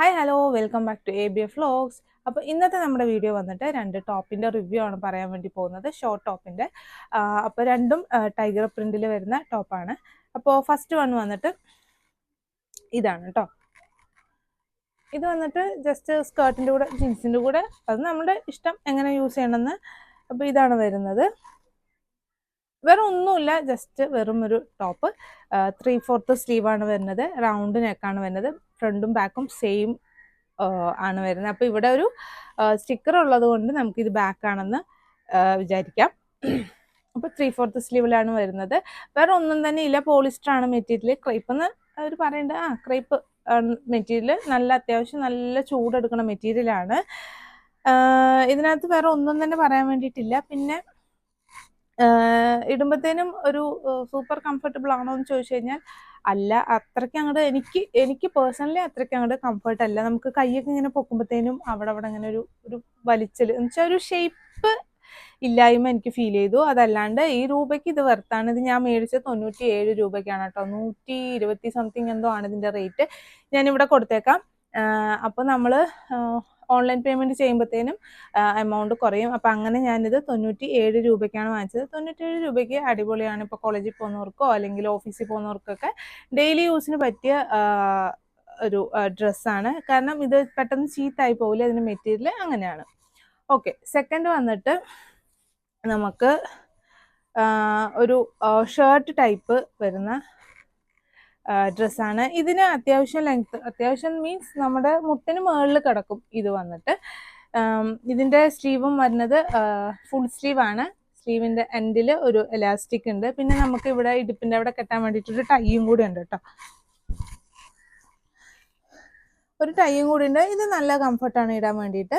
Hi hello welcome back to A B F vlogs അപ്പോൾ ഇന്നത്തെ നമ്മുടെ വീഡിയോ വന്നിട്ട് രണ്ട് ടോപ്പിന്റെ റിവ്യൂ ആണ് പറയാൻ വേണ്ടി പോകുന്നത്. ഷോർട്ട് ടോപ്പിന്റെ അപ്പോൾ രണ്ടും ടൈഗർ പ്രിന്റിൽ വരുന്ന ടോപ്പാണ് അപ്പോൾ ഫസ്റ്റ് വൺ വന്നിട്ട് ഇതാണ് കേട്ടോ ഇത് വന്നിട്ട് ജസ്റ്റ് സ്കേർട്ടിന്റെ കൂടെ ജീൻസിന്റെ കൂടെ. അത് നമ്മുടെ ഇഷ്ടം എങ്ങനെ യൂസ് ചെയ്യണമെന്ന് അപ്പോൾ ഇതാണ് വരുന്നത്. വേറെ ഒന്നുമില്ല ജസ്റ്റ് വെറും ഒരു ടോപ്പ് ത്രീ ഫോർത്ത് സ്ലീവാണ് വരുന്നത്. റൗണ്ട് നെക്കാണ് വരുന്നത്. ഫ്രണ്ടും ബാക്കും സെയിം ആണ് വരുന്നത്. അപ്പോൾ ഇവിടെ ഒരു സ്റ്റിക്കർ ഉള്ളത് കൊണ്ട് നമുക്കിത് ബാക്കാണെന്ന് വിചാരിക്കാം. അപ്പോൾ ത്രീ ഫോർത്ത് സ്ലീവിലാണ് വരുന്നത്. വേറെ ഒന്നും തന്നെ ഇല്ല. പോളിസ്റ്റർ ആണ് മെറ്റീരിയൽ ക്രൈപ്പ് എന്ന് അവർ പറയേണ്ടത് ആ ക്രൈപ്പ് മെറ്റീരിയൽ നല്ല അത്യാവശ്യം നല്ല ചൂടെടുക്കുന്ന മെറ്റീരിയലാണ് ഇതിനകത്ത് വേറെ ഒന്നും തന്നെ പറയാൻ വേണ്ടിയിട്ടില്ല. പിന്നെ ഇടുമ്പോഴത്തേനും ഒരു സൂപ്പർ കംഫർട്ടബിൾ ആണോ എന്ന് ചോദിച്ചു കഴിഞ്ഞാൽ അല്ല അത്രയ്ക്ക് അങ്ങോട്ട് എനിക്ക് എനിക്ക് പേഴ്സണലി അത്രയ്ക്ക് അങ്ങോട്ട് കംഫർട്ട് അല്ല. നമുക്ക് കൈയൊക്കെ ഇങ്ങനെ പൊക്കുമ്പോഴത്തേനും അവിടെ അവിടെ ഇങ്ങനെ ഒരു ഒരു വലിച്ചൽ എന്ന് വെച്ചാൽ ഒരു ഷേപ്പ് ഇല്ലായ്മ എനിക്ക് ഫീൽ ചെയ്തു. അതല്ലാണ്ട് ഈ രൂപയ്ക്ക് ഇത് വെർത്താണ് ഇത് ഞാൻ മേടിച്ചത് തൊണ്ണൂറ്റി ഏഴ് രൂപയ്ക്കാണ് കേട്ടോ. നൂറ്റി ഇരുപത്തി സംതിങ് എന്തോ ആണ് ഇതിന്റെ റേറ്റ് ഞാനിവിടെ കൊടുത്തേക്കാം. അപ്പോൾ നമ്മൾ ഓൺലൈൻ പേയ്മെന്റ് ചെയ്യുമ്പോഴത്തേനും എമൗണ്ട് കുറയും. അപ്പോൾ അങ്ങനെ ഞാനിത് തൊണ്ണൂറ്റി ഏഴ് രൂപയ്ക്കാണ് വാങ്ങിച്ചത്. തൊണ്ണൂറ്റേഴ് രൂപയ്ക്ക് അടിപൊളിയാണ് ഇപ്പോൾ കോളേജിൽ പോകുന്നവർക്കോ അല്ലെങ്കിൽ ഓഫീസിൽ പോകുന്നവർക്കൊക്കെ ഡെയിലി യൂസിന് പറ്റിയ ഒരു ഡ്രസ്സാണ് കാരണം ഇത് പെട്ടെന്ന് ചീത്തായി പോകില്ല അതിന്റെ മെറ്റീരിയൽ അങ്ങനെയാണ്. ഓക്കെ സെക്കൻഡ് വന്നിട്ട് നമുക്ക് ഒരു ഷർട്ട് ടൈപ്പ് വരുന്ന ഡ്രസ്സാണ്. ഇതിന് അത്യാവശ്യം ലെങ്ത് അത്യാവശ്യം മീൻസ് നമ്മുടെ മുട്ടിന് മുകളിൽ കിടക്കും ഇത് വന്നിട്ട്. ഇതിന്റെ സ്ലീവും വരുന്നത് ഫുൾ സ്ലീവാണ് സ്ലീവിന്റെ എൻഡിൽ ഒരു എലാസ്റ്റിക് ഉണ്ട്. പിന്നെ നമുക്ക് ഇവിടെ ഇടുപ്പിന്റെ അവിടെ കെട്ടാൻ വേണ്ടിയിട്ടൊരു ടൈയും കൂടി ഉണ്ട് കേട്ടോ ഒരു ടൈയും കൂടി ഉണ്ട്. ഇത് നല്ല കംഫർട്ടാണ് ഇടാൻ വേണ്ടിയിട്ട്.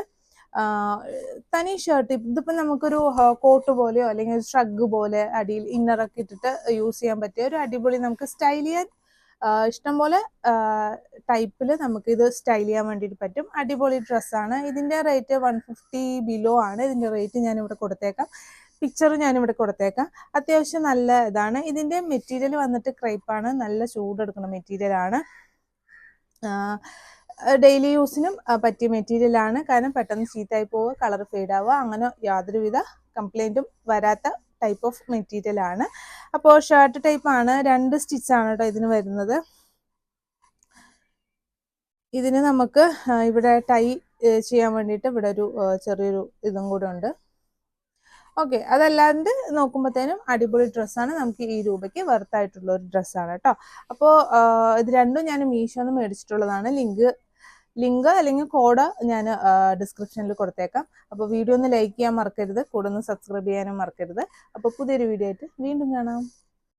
തനി ഷർട്ട് ഇതിപ്പോൾ നമുക്കൊരു കോട്ട് പോലെയോ അല്ലെങ്കിൽ ഒരു ഷ്രഗ് പോലെ അടിയിൽ ഇന്നറൊക്കെ ഇട്ടിട്ട് യൂസ് ചെയ്യാൻ പറ്റിയ ഒരു അടിപൊളി നമുക്ക് സ്റ്റൈൽ ചെയ്യാൻ ഇഷ്ടംപോലെ ടൈപ്പിൽ നമുക്ക് ഇത് സ്റ്റൈൽ ചെയ്യാൻ വേണ്ടിയിട്ട് പറ്റും. അടിപൊളി ഡ്രസ്സാണ് ഇതിന്റെ റേറ്റ് വൺ ഫിഫ്റ്റി ബിലോ ആണ്. ഇതിന്റെ റേറ്റ് ഞാനിവിടെ കൊടുത്തേക്കാം. പിക്ചർ ഞാനിവിടെ കൊടുത്തേക്കാം. അത്യാവശ്യം നല്ല ഇതാണ്. ഇതിന്റെ മെറ്റീരിയൽ വന്നിട്ട് ക്രൈപ്പാണ് നല്ല ചൂടെടുക്കുന്ന മെറ്റീരിയലാണ് ഡെയിലി യൂസിനും പറ്റിയ മെറ്റീരിയൽ ആണ്. കാരണം പെട്ടെന്ന് ചീത്തായി പോവുക കളർ ഫെയ്ഡ് ആവുക അങ്ങനെ യാതൊരുവിധ കംപ്ലൈന്റും വരാത്ത ടൈപ്പ് ഓഫ് മെറ്റീരിയൽ ആണ്. അപ്പോൾ ഷർട്ട് ടൈപ്പ് ആണ്. രണ്ട് സ്റ്റിച്ചാണ് കേട്ടോ ഇതിന് വരുന്നത്. ഇതിന് നമുക്ക് ഇവിടെ ടൈ ചെയ്യാൻ വേണ്ടിയിട്ട് ഇവിടെ ഒരു ചെറിയൊരു ഇതും കൂടെ ഉണ്ട്. ഓക്കെ അതല്ലാണ്ട് നോക്കുമ്പോഴത്തേനും അടിപൊളി ഡ്രസ്സാണ് നമുക്ക് ഈ രൂപയ്ക്ക് വെർത്തായിട്ടുള്ള ഒരു ഡ്രസ്സാണ് കേട്ടോ അപ്പോൾ ഇത് രണ്ടും ഞാൻ മീഷോന്ന് മേടിച്ചിട്ടുള്ളതാണ്. ലിങ്ക് ലിങ്ക് അല്ലെങ്കിൽ കോഡ് ഞാൻ ഡിസ്ക്രിപ്ഷനിൽ കൊടുത്തേക്കാം. അപ്പോൾ വീഡിയോ ഒന്ന് ലൈക്ക് ചെയ്യാൻ മറക്കരുത്. കൂടെ ഒന്ന് സബ്സ്ക്രൈബ് ചെയ്യാനും മറക്കരുത്. അപ്പോൾ പുതിയൊരു വീഡിയോ ആയിട്ട് വീണ്ടും കാണാം.